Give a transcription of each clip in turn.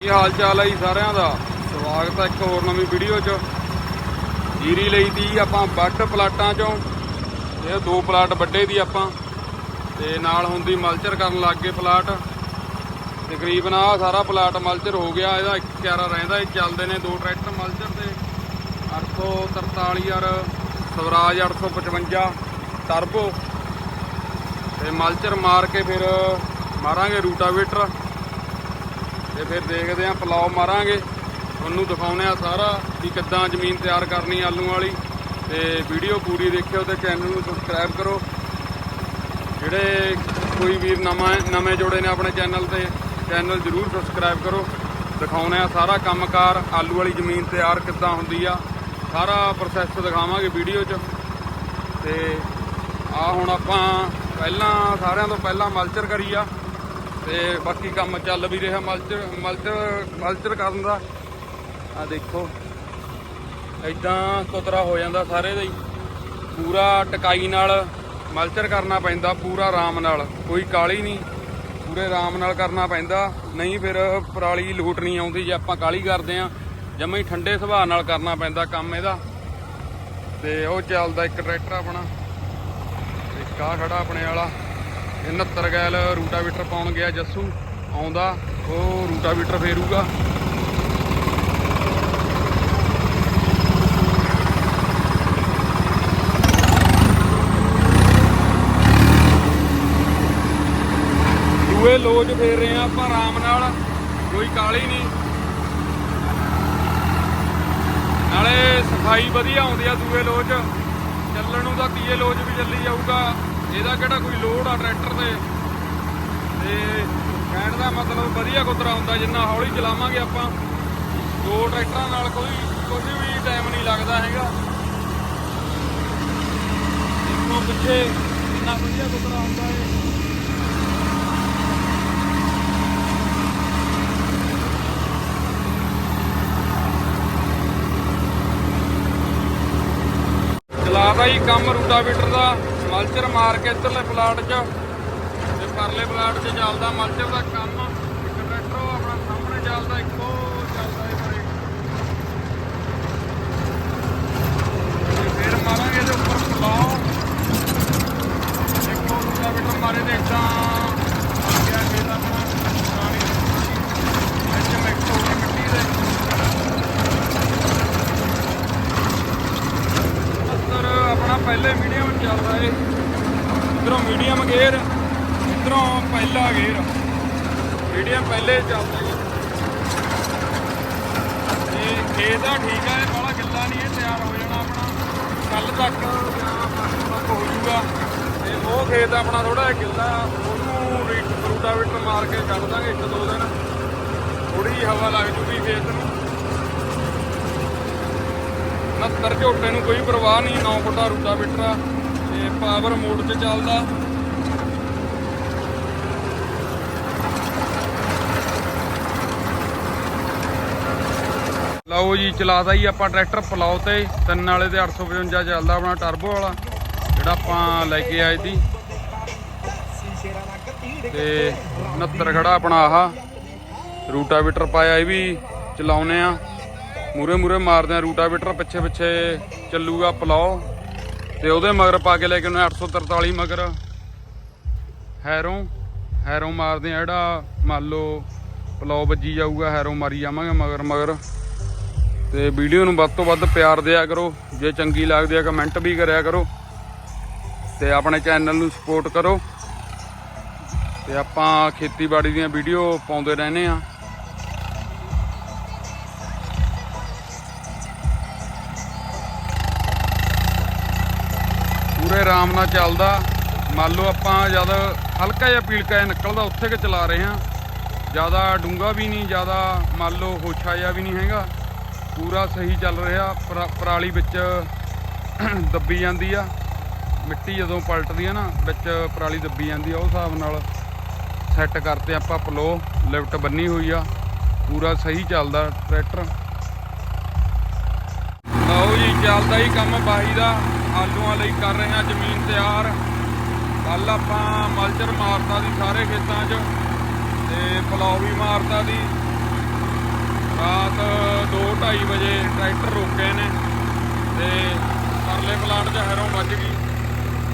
ਕੀ ਹਾਲ ਚਾਲ ਹੈ ਜੀ ਸਾਰਿਆਂ ਦਾ? ਸਵਾਗਤ ਹੈ ਇੱਕ ਹੋਰ ਨਵੀਂ ਵੀਡੀਓ 'ਚ। ਜੀਰੀ ਲਈ ਦੀ ਆਪਾਂ ਵੱਡ ਪਲਾਟਾਂ 'ਚੋਂ। ਇਹ ਦੋ ਪਲਾਟ ਵੱਡੇ ਦੀ ਆਪਾਂ। ਤੇ ਨਾਲ ਹੁੰਦੀ ਮਲਚਰ ਕਰਨ ਲੱਗ ਗਏ ਪਲਾਟ। ਤਕਰੀਬਨ ਆ ਸਾਰਾ ਪਲਾਟ ਮਲਚਰ ਹੋ ਗਿਆ। ਇਹਦਾ ਇੱਕ ਕਿਆਰਾ ਰਹਿੰਦਾ ਇਹ ਚੱਲਦੇ ਨੇ ਦੋ ਟਰੈਕਟਰ ਮਲਚਰ ਤੇ। 843 ਯਾਰ ਸਵਰਾਜ 855 ਟਰਬੋ ਤੇ ਮਲਚਰ ਮਾਰ ਕੇ ਫਿਰ ਮਾਰਾਂਗੇ ਰੂਟਾਵੇਟਰ। ਤੇ ਫਿਰ ਦੇਖਦੇ ਆਂ ਪਲਾਉ ਮਾਰਾਂਗੇ। ਤੁਹਾਨੂੰ ਦਿਖਾਉਨੇ ਆ ਸਾਰਾ ਕਿ ਕਿੱਦਾਂ ਜ਼ਮੀਨ ਤਿਆਰ ਕਰਨੀ ਆਲੂ ਵਾਲੀ। ਤੇ ਵੀਡੀਓ ਪੂਰੀ ਦੇਖਿਓ ਤੇ ਚੈਨਲ ਨੂੰ ਸਬਸਕ੍ਰਾਈਬ ਕਰੋ। ਜਿਹੜੇ ਕੋਈ ਵੀਰ ਨਵਾਂ, ਨਵੇਂ ਜੋੜੇ ਨੇ ਆਪਣੇ ਚੈਨਲ ਤੇ ਚੈਨਲ ਜਰੂਰ ਸਬਸਕ੍ਰਾਈਬ ਕਰੋ। ਦਿਖਾਉਨੇ ਆ ਸਾਰਾ ਕੰਮਕਾਰ, ਆਲੂ ਵਾਲੀ ਜ਼ਮੀਨ ਤਿਆਰ ਕਿੱਦਾਂ ਹੁੰਦੀ ਆ। ਸਾਰਾ ਪ੍ਰੋਸੈਸ ਦਿਖਾਵਾਂਗੇ ਵੀਡੀਓ 'ਚ। ਤੇ ਆ ਹੁਣ ਆਪਾਂ ਪਹਿਲਾਂ ਸਾਰਿਆਂ ਤੋਂ ਪਹਿਲਾਂ ਮਲਚਰ ਕਰੀ ਆ। ਤੇ ਬਾਕੀ ਕੰਮ ਚੱਲ ਵੀ ਰਿਹਾ ਮਲਚਰ ਮਲਚਰ ਮਲਚਰ ਕਰਨ ਦਾ। ਆ ਦੇਖੋ ਐਦਾਂ ਕੁਤਰਾ ਹੋ ਜਾਂਦਾ ਸਾਰੇ ਦਾ ਹੀ। ਪੂਰਾ ਟਕਾਈ ਨਾਲ ਮਲਚਰ ਕਰਨਾ ਪੈਂਦਾ, ਪੂਰਾ ਆਰਾਮ ਨਾਲ। ਕੋਈ ਕਾਲੀ ਨਹੀਂ, ਪੂਰੇ ਆਰਾਮ ਨਾਲ ਕਰਨਾ ਪੈਂਦਾ। ਨਹੀਂ ਫਿਰ ਪਰਾਲੀ ਲੂਟ ਨਹੀਂ ਆਉਂਦੀ, ਜੇ ਆਪਾਂ ਕਾਲੀ ਕਰਦੇ ਆ ਜਮਾਂ ਹੀ ਠੰਡੇ ਸੁਭਾਅ ਨਾਲ ਕਰਨਾ ਪੈਂਦਾ ਕੰਮ ਇਹਦਾ। ਤੇ ਉਹ ਚੱਲਦਾ ਇੱਕ ਟਰੈਕਟਰ ਆਪਣਾ, ਇੱਕ ਆ ਖੜਾ ਆਪਣੇ ਵਾਲਾ। 69 ਗੈਲ ਰੂਟਾਵੀਟਰ ਪਾਉਣ ਗਿਆ ਜੱਸੂ, ਆਉਂਦਾ, ਉਹ ਰੂਟਾਵੀਟਰ ਫੇਰੂਗਾ। ਦੂਏ ਲੋਜ ਫੇਰ ਰਹੇ ਆ ਆਪਾਂ ਆਰਾਮ ਨਾਲ, ਕੋਈ ਕਾਲੀ ਨਹੀਂ। ਨਾਲੇ ਸਫ਼ਾਈ ਵਧੀਆ ਆਉਂਦੀ ਆ ਦੂਏ ਲੋਜ, ਚੱਲਣ ਨੂੰ ਤਾਂ ਤੀਏ ਲੋਜ ਵੀ ਚੱਲੀ ਜਾਊਗਾ। ਇਹਦਾ ਕਿਹੜਾ ਕੋਈ ਲੋਡ ਆ ਟਰੈਕਟਰ ਤੇ? ਤੇ ਕਹਿਣ ਦਾ ਮਤਲਬ ਵਧੀਆ ਕੁਤਰਾ ਹੁੰਦਾ, ਜਿੰਨਾ ਹੌਲੀ ਚਲਾਵਾਂਗੇ ਆਪਾਂ। ਦੋ ਟਰੈਕਟਰਾਂ ਨਾਲ ਕੋਈ ਕੁਝ ਵੀ ਟਾਈਮ ਨਹੀਂ ਲੱਗਦਾ ਹੈਗਾ। ਦੇਖੋ ਪਿੱਛੇ ਕਿੰਨਾ ਵਧੀਆ ਕੁਤਰਾ ਹੁੰਦਾ ਹੈ ਚਲਾਦਾ ਹੀ ਕੰਮ ਰੂਟਾਵੀਟਰ ਦਾ। ਮਲਚਰ ਮਾਰ ਕੇ ਇੱਧਰਲੇ ਪਲਾਟ 'ਚ। ਤੇ ਪਰਲੇ ਪਲਾਟ 'ਚ ਚੱਲਦਾ ਮਲਚਰ ਦਾ ਕੰਮ। ਇੱਕ ਟਰੈਕਟਰ ਆਪਣਾ ਸਾਹਮਣੇ ਚੱਲਦਾ, ਇੱਕੋ ਚੱਲਦਾ ਇਹ ਪਰੇ ਤੇ ਫਿਰ ਮਾਰਾਂਗੇ ਇਹਦੇ ਉੱਪਰ ਪਲਾਓ ਦੇਖੋ ਰੂਟਾਵੀਟਰ ਮਾਰੇ ਤੇ ਇਦਾਂ ਆ ਗਿਆ ਖੇਤ ਆਪਣਾ ਵਿੱਚ ਮਿਕਸ ਹੋ ਗਈ ਮਿੱਟੀ ਦੇ ਉੱਧਰ ਆਪਣਾ ਪਹਿਲੇ ਮੀਡੀਅਮ ਚੱਲਦਾ ਏ ਇਧਰੋਂ ਮੀਡੀਅਮ ਗੇਅਰ ਇਧਰੋਂ ਪਹਿਲਾ ਗੇਅਰ। ਮੀਡੀਅਮ ਪਹਿਲੇ ਚੱਲਦਾ ਏ ਤੇ ਖੇਤ ਦਾ ਠੀਕ ਆ, ਇਹ ਬੜਾ ਗਿੱਲਾ ਨਹੀਂ, ਇਹ ਤਿਆਰ ਹੋ ਜਾਣਾ ਆਪਣਾ। ਕੱਲ ਤੱਕ ਜਾਂ ਪਰਸੋਂ ਤੱਕ ਹੋ ਜਾਊਗਾ ਤੇ ਉਹ ਖੇਤ ਆਪਣਾ ਥੋੜਾ ਜਿਹਾ ਗਿੱਲਾ ਉਹਨੂੰ ਰੂਟਾਵੇਟਰ ਮਾਰ ਕੇ ਛੱਡ ਦਾਂਗੇ ਇੱਕ ਦੋ ਦਿਨ। ਥੋੜੀ ਜਿਹੀ ਹਵਾ ਲੱਗ ਜੂਗੀ ਖੇਤ ਨੂੰ। 69 ਝੋਟੇ ਨੂੰ ਕੋਈ ਪਰਵਾਹ ਨਹੀਂ 9 ਫੁੱਟਾ ਰੂਟਾਵੇਟਰ ਆ। ਪਾਵਰ ਮੋਡ ਤੇ ਚੱਲਦਾ। ਲਓ ਜੀ ਚਲਾਦਾ ਹੀ ਆਪਾਂ ਟਰੈਕਟਰ ਪਲਾਉ ਤੇ। ਤਿੰਨ ਵਾਲੇ ਤੇ 855 ਚੱਲਦਾ ਆਪਣਾ ਟਰਬੋ ਵਾਲਾ, ਜਿਹੜਾ ਆਪਾਂ ਲੈ ਕੇ ਆਏ ਸੀ। ਤੇ 69 ਖੜਾ ਆਪਣਾ ਆਹ। ਰੂਟਾਵੇਟਰ ਪਾਇਆ ਇਹ ਵੀ ਚਲਾਉਨੇ ਆ। ਮੂਰੇ ਮੂਰੇ ਮਾਰਦੇ ਆ ਰੂਟਾਵੇਟਰ, ਪਿੱਛੇ ਪਿੱਛੇ ਚੱਲੂਗਾ ਪਲਾਓ। ਤੇ ਉਹਦੇ ਮਗਰ ਪਾ ਕੇ ਲੈ ਕੇ ਉਹਨੇ 843 ਮਗਰ। ਹੈਰੋਂ ਹੈਰੋਂ ਮਾਰਦੇ ਆ ਜਿਹੜਾ ਮੰਨ ਲਓ ਪਲਾਓ ਵੱਜੀ ਜਾਊਗਾ, ਹੈਰੋਂ ਮਾਰੀ ਜਾਵਾਂਗੇ ਮਗਰ ਮਗਰ। ਤੇ ਵੀਡੀਓ ਨੂੰ ਵੱਧ ਤੋਂ ਵੱਧ ਪਿਆਰ ਦਿਆ ਕਰੋ, ਜੇ ਚੰਗੀ ਲੱਗਦੀ ਆ ਕਮੈਂਟ ਵੀ ਕਰਿਆ ਕਰੋ। ਤੇ ਆਪਣੇ ਚੈਨਲ ਨੂੰ ਸਪੋਰਟ ਕਰੋ। ਤੇ ਆਪਾਂ ਖੇਤੀਬਾੜੀ ਦੀਆਂ ਵੀਡੀਓ ਪਾਉਂਦੇ ਰਹਿੰਦੇ ਆ। ਪੂਰੇ ਆਰਾਮ ਨਾਲ ਚੱਲਦਾ। ਮੰਨ ਲਓ ਆਪਾਂ ਜਦ ਹਲਕਾ ਜਿਹਾ ਪੀਲਕਾ ਜਿਹਾ ਨਿਕਲਦਾ, ਉੱਥੇ ਕਿ ਚਲਾ ਰਹੇ ਹਾਂ। ਜ਼ਿਆਦਾ ਡੂੰਗਾ ਵੀ ਨਹੀਂ, ਜ਼ਿਆਦਾ ਮੰਨ ਲਓ ਹੋਛਾ ਜਿਹਾ ਵੀ ਨਹੀਂ ਹੈਗਾ। ਪੂਰਾ ਸਹੀ ਚੱਲ ਰਿਹਾ ਪਰਾਲੀ ਵਿੱਚ ਦੱਬੀ ਜਾਂਦੀ ਆ। ਮਿੱਟੀ ਜਦੋਂ ਪਲਟਦੀ ਆ ਨਾ, ਵਿੱਚ ਪਰਾਲੀ ਦੱਬੀ ਜਾਂਦੀ ਆ, ਉਹ ਹਿਸਾਬ ਨਾਲ ਸੈੱਟ ਕਰਤੇ ਆਪਾਂ ਪਲੋ ਲਿਫਟ ਬੰਨੀ ਹੋਈ ਆ। ਪੂਰਾ ਸਹੀ ਚੱਲਦਾ ਟਰੈਕਟਰ। ਲਓ ਜੀ, ਚੱਲਦਾ ਹੀ ਕੰਮ ਬਾਈ ਦਾ। ਆਲੂਆਂ ਲਈ ਕਰ ਰਹੇ ਹਾਂ ਜ਼ਮੀਨ ਤਿਆਰ। ਕੱਲ ਆਪਾਂ ਮਲਚਰ ਮਾਰਤਾ ਦੀ ਸਾਰੇ ਖੇਤਾਂ 'ਚ ਤੇ ਪਲਾਉ ਵੀ ਮਾਰਤਾ ਦੀ 2:30 ਵਜੇ ਟਰੈਕਟਰ ਰੋਕੇ ਨੇ ਤੇ ਪਰਲੇ ਪਲਾਂਟ 'ਚ ਹੈਰੋਂ ਵੱਜ ਗਈ।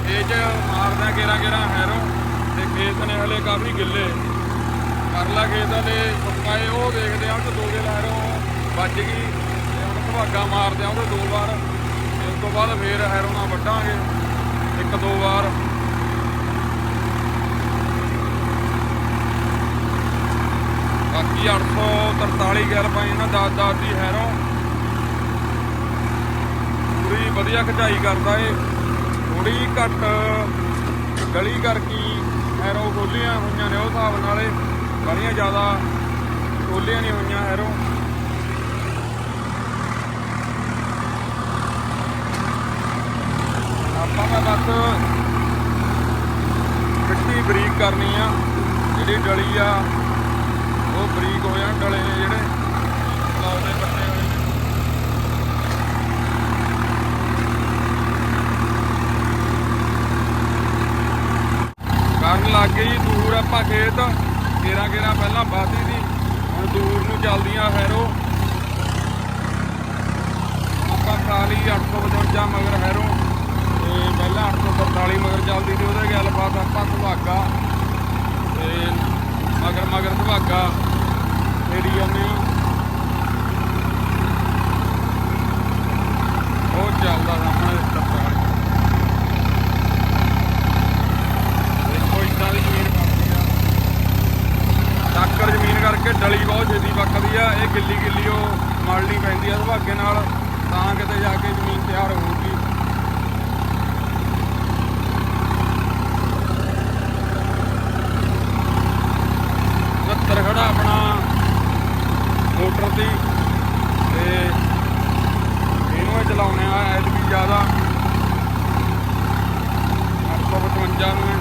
ਇਹ 'ਚ ਮਾਰਦਾ ਗੇਰਾ ਗੇਰਾ ਹੈਰੋਂ ਤੇ ਖੇਤ ਨੇ ਹਲੇ ਕਾਫੀ ਗਿੱਲੇ। ਪਰਲਾ ਖੇਤ ਦੇ ਸੁੱਕਾ ਉਹ ਦੇਖਦੇ ਆ ਉਹ ਦੋ ਦੇ ਹੈਰੋਂ ਵੱਜ ਗਈ ਤੇ ਹੁਣ ਸੁਹਾਗਾ ਮਾਰਦੇ ਆ ਉਹਦੇ ਦੋ ਵਾਰ। ਤੇ ਉਸ ਤੋਂ ਬਾਅਦ ਫੇਰ ਹੈਰੋਂ ਨਾਲ ਵੱਢਾਂਗੇ, ਇੱਕ ਦੋ ਵਾਰ। ਬਾਕੀ 843 ਗੱਲ ਪਾਈ ਨਾ 10 10 ਦੀ ਹੈਰੋਂ। ਪੂਰੀ ਵਧੀਆ ਖਚਾਈ ਕਰਦਾ ਏ। ਥੋੜੀ ਘੱਟ ਗਲੀ ਕਰਕੇ ਹੈਰੋਂ ਖੋਲੀਆਂ ਹੋਈਆਂ ਨੇ ਉਹ ਹਿਸਾਬ ਨਾਲੇ ਗਲੀਆਂ ਜ਼ਿਆਦਾ ਖੋਲੀਆਂ ਨਹੀਂ ਹੋਈਆਂ ਹੈਰੋਂ। ਆਪਾਂ ਮੈਂ ਬਸ ਮਿੱਟੀ ਬਰੀਕ ਕਰਨੀ ਆ, ਜਿਹੜੀ ਡਲੀ ਆ, ਉਹ ਬਰੀਕ ਹੋ ਜਾਣ ਡਲੇ ਜਿਹੜੇ। ਪਲਾਉ ਦੇ ਪੱਟੇ ਹੋਏ ਕਰਨ ਲੱਗ ਗਏ ਜੀ ਦੂਰ ਆਪਾਂ ਖੇਤ। ਕੇਰਾ ਕੇਰਾ ਪਹਿਲਾਂ ਬਾਦੀ ਦੀ, ਹੁਣ ਦੂਰ ਨੂੰ ਚੱਲਦੀਆਂ ਹੈਰੋ। ਆਪਾਂ ਖਾ ਖਾਲੀ 855 ਮਗਰ ਹੈਰੋ। ਪਹਿਲਾਂ 843 ਮਗਰ ਚੱਲਦੀ ਸੀ, ਉਹਦੇ ਗੱਲਬਾਤ ਆਪਾਂ ਸੁਭਾਗਾ ਤੇ ਮਗਰ ਮਗਰ ਸੁਭਾਗਾ ਫੇਰੀ ਜਾਂਦੇ ਆ ਉਹ ਚੱਲਦਾ ਸਾਹਮਣੇ ਟੱਪਾ ਦੇਖੋ ਇਦਾਂ ਦੀ ਜ਼ਮੀਨ ਪੱਕਦੀ ਆ। ਟੱਕਰ ਜ਼ਮੀਨ ਕਰਕੇ ਡਲੀ ਬਹੁਤ ਛੇਤੀ ਪੱਕਦੀ ਆ, ਇਹ ਗਿੱਲੀ ਗਿੱਲੀ ਉਹ ਮਲਣੀ ਪੈਂਦੀ ਆ ਸੁਭਾਗੇ ਨਾਲ ਤਾਂ ਕਿਤੇ ਜਾ ਕੇ ਜ਼ਮੀਨ ਤਿਆਰ ਹੋਊਗੀ ਸੱਤਰ ਖੜਾ ਆਪਣਾ ਮੋਟਰ ਦੀ ਤੇ ਇਹਨੂੰ ਹੀ ਚਲਾਉਣੇ ਆ ਐਡ ਵੀ ਜ਼ਿਆਦਾ 855 ਨੂੰ।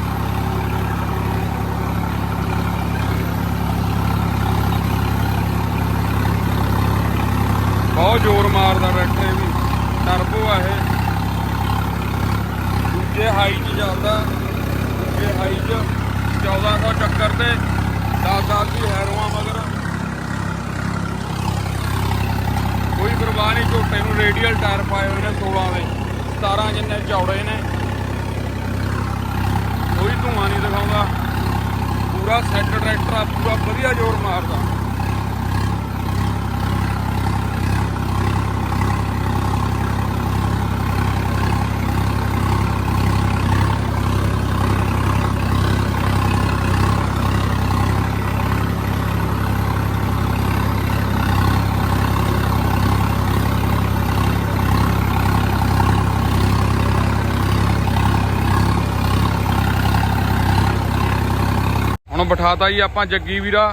ਬਹੁਤ ਜ਼ੋਰ ਮਾਰਦਾ ਟਰੈਕਟਰ ਵੀ। ਟਰਬੋ ਆ ਇਹ। ਦੂਜੇ ਹਾਈ 'ਚ ਚੱਲਦਾ ਦੂਜੇ ਹਾਈ 'ਚ 1400 ਚੱਕਰ ਤੇ। 10 10 ਦੀ ਹੈਰੋਆਂ ਮਗਰ। ਕੋਈ ਨਹੀਂ ਝੋਟੇ ਨੂੰ ਰੇਡੀਅਲ ਟਾਇਰ ਪਾਏ ਹੋਏ ਨੇ 16 ਦੇ। 17 ਜਿੰਨੇ ਚੌੜੇ ਨੇ। ਕੋਈ ਧੂਆਂ ਨਹੀਂ ਦਿਖਾਉਂਦਾ। ਪੂਰਾ ਸੈੱਟ ਟਰੈਕਟਰ ਆ, ਪੂਰਾ ਵਧੀਆ ਜ਼ੋਰ ਮਾਰਦਾ। ਹੁਣ ਬਿਠਾਤਾ ਜੀ ਆਪਾਂ ਜੱਗੀ ਵੀਰਾ।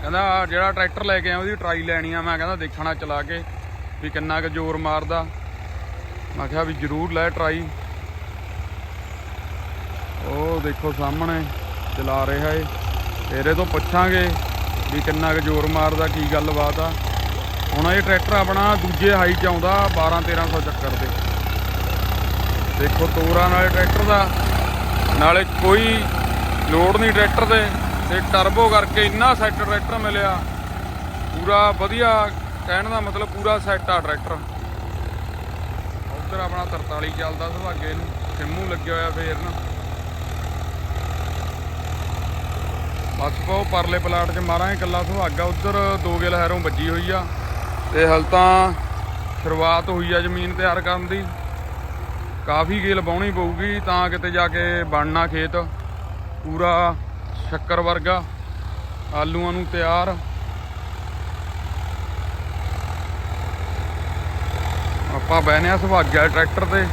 ਕਹਿੰਦਾ ਜਿਹੜਾ ਟਰੈਕਟਰ ਲੈ ਕੇ ਆਇਆ, ਉਹਦੀ ਟਰਾਈ ਲੈਣੀ ਆ। ਮੈਂ ਕਹਿੰਦਾ ਦੇਖਣਾ ਚਲਾ ਕੇ ਵੀ ਕਿੰਨਾ ਕੁ ਜ਼ੋਰ ਮਾਰਦਾ। ਮੈਂ ਕਿਹਾ ਵੀ ਜ਼ਰੂਰ ਲੈ ਟਰਾਈ। ਉਹ ਦੇਖੋ ਸਾਹਮਣੇ ਚਲਾ ਰਿਹਾ ਏ। ਇਹਦੇ ਤੋਂ ਪੁੱਛਾਂਗੇ ਵੀ ਕਿੰਨਾ ਕੁ ਜ਼ੋਰ ਮਾਰਦਾ, ਕੀ ਗੱਲਬਾਤ ਆ। ਹੁਣ ਇਹ ਟਰੈਕਟਰ ਆਪਣਾ ਦੂਜੇ ਹਾਈ 'ਚ ਆਉਂਦਾ 12 1300 ਚੱਕਰ ਤੇ। ਦੇਖੋ ਤੋਰਾ ਨਾਲੇ ਟਰੈਕਟਰ ਦਾ। ਨਾਲੇ ਕੋਈ ਲੋਡ ਨਹੀਂ ਟਰੈਕਟਰ 'ਤੇ। ਤੇ ਟਰਬੋ ਕਰਕੇ ਇੰਨਾ ਸੈੱਟ ਟਰੈਕਟਰ ਮਿਲਿਆ। ਪੂਰਾ ਵਧੀਆ ਕਹਿਣ ਦਾ ਮਤਲਬ ਪੂਰਾ ਸੈੱਟ ਆ ਟਰੈਕਟਰ ਉੱਧਰ ਆਪਣਾ 43 ਚੱਲਦਾ ਸੁਭਾਗੇ ਨੂੰ, ਸਿੰਮੂ ਲੱਗਿਆ ਹੋਇਆ ਫੇਰ ਨਾ। ਬਸ ਪਾਓ, ਪਰਲੇ ਪਲਾਟ 'ਚ ਮਾਰਾਂਗੇ ਕੱਲਾ ਸੁਹਾਗਾ ਉੱਧਰ ਦੋ ਗਿਲ ਹੈਰੋਂ ਵੱਜੀ ਹੋਈ ਆ। ਤੇ ਹਲ ਤਾਂ ਸ਼ੁਰੂਆਤ ਹੋਈ ਆ ਜ਼ਮੀਨ ਤਿਆਰ ਕਰਨ ਦੀ। ਕਾਫੀ ਗੇਲ ਬਾਉਣੀ ਪਊਗੀ ਤਾਂ ਕਿਤੇ ਜਾ ਕੇ ਬਣਨਾ ਖੇਤ। ਪੂਰਾ ਸ਼ੱਕਰ ਵਰਗਾ, ਆਲੂਆਂ ਨੂੰ ਤਿਆਰ। ਆਪਾਂ ਬਹਿਨੇ ਆ ਸੁਭਾਗਿਆ ਟਰੈਕਟਰ ਤੇ।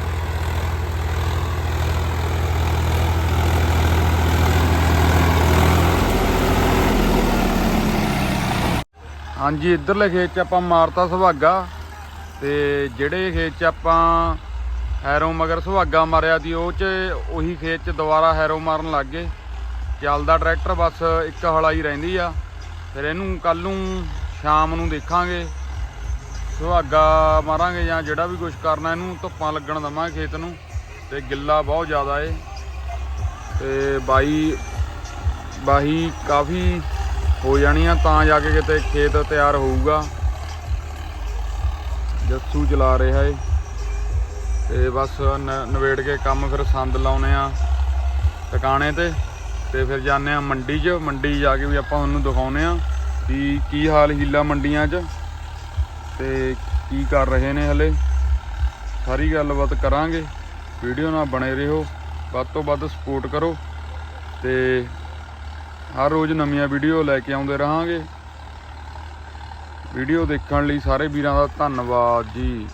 ਹਾਂਜੀ, ਇਧਰਲੇ ਖੇਤ 'ਚ ਆਪਾਂ ਮਾਰਤਾ ਸੁਭਾਗਾ ਤੇ ਜਿਹੜੇ ਖੇਤ 'ਚ ਆਪਾਂ ਹੈਰੋ ਮਗਰ ਸੁਹਾਗਾ ਮਾਰਿਆ ਦੀ ਉਹ 'ਚ ਉਹੀ ਖੇਤ 'ਚ ਦੁਬਾਰਾ ਹੈਰੋ ਮਾਰਨ ਲੱਗ ਗਏ। ਚੱਲਦਾ ਟਰੈਕਟਰ, ਬਸ ਇੱਕ ਹਲਾਈ ਰਹਿੰਦੀ ਆ। ਫਿਰ ਇਹਨੂੰ ਕੱਲ ਨੂੰ ਸ਼ਾਮ ਨੂੰ ਦੇਖਾਂਗੇ। ਸੁਹਾਗਾ ਮਾਰਾਂਗੇ ਜਾਂ ਜਿਹੜਾ ਵੀ ਕੁਝ ਕਰਨਾ, ਇਹਨੂੰ ਧੁੱਪਾਂ ਲੱਗਣ ਦਵਾਂਗੇ ਖੇਤ ਨੂੰ। ਤੇ ਗਿੱਲਾ ਬਹੁਤ ਜ਼ਿਆਦਾ ਏ। ਤੇ ਬਾਈ ਬਾਹੀ ਕਾਫੀ ਹੋ ਜਾਣੀ ਆ ਤਾਂ ਜਾ ਕੇ ਕਿਤੇ ਖੇਤ ਤਿਆਰ ਹੋਊਗਾ। ਜੱਸੂ ਚਲਾ ਰਿਹਾ ਏ। ਤੇ ਬਸ ਨ- ਨਵੇੜ ਕੇ ਕੰਮ ਫਿਰ ਸੰਦ ਲਾਉਨੇ ਆ। ਟਿਕਾਣੇ ਤੇ। ਤੇ ਫਿਰ ਜਾਂਦੇ ਆ ਮੰਡੀ 'ਚ, ਮੰਡੀ ਜਾ ਕੇ ਵੀ ਆਪਾਂ ਤੁਹਾਨੂੰ ਦਿਖਾਉਨੇ ਆ ਕਿ ਕੀ ਹਾਲ ਹੀਲਾ ਮੰਡੀਆਂ 'ਚ ਤੇ ਕੀ ਕਰ ਰਹੇ ਨੇ ਹਲੇ। ਸਾਰੀ ਗੱਲਬਾਤ ਕਰਾਂਗੇ, ਵੀਡੀਓ ਨਾਲ ਬਣੇ ਰਹੋ, ਵੱਧ ਤੋਂ ਵੱਧ ਸਪੋਰਟ ਕਰੋ ਤੇ ਹਰ ਰੋਜ਼ ਨਵੀਆਂ ਵੀਡੀਓ ਲੈ ਕੇ ਆਉਂਦੇ ਰਹਾਂਗੇ। ਵੀਡੀਓ ਦੇਖਣ ਲਈ ਸਾਰੇ ਵੀਰਾਂ ਦਾ ਧੰਨਵਾਦ ਜੀ।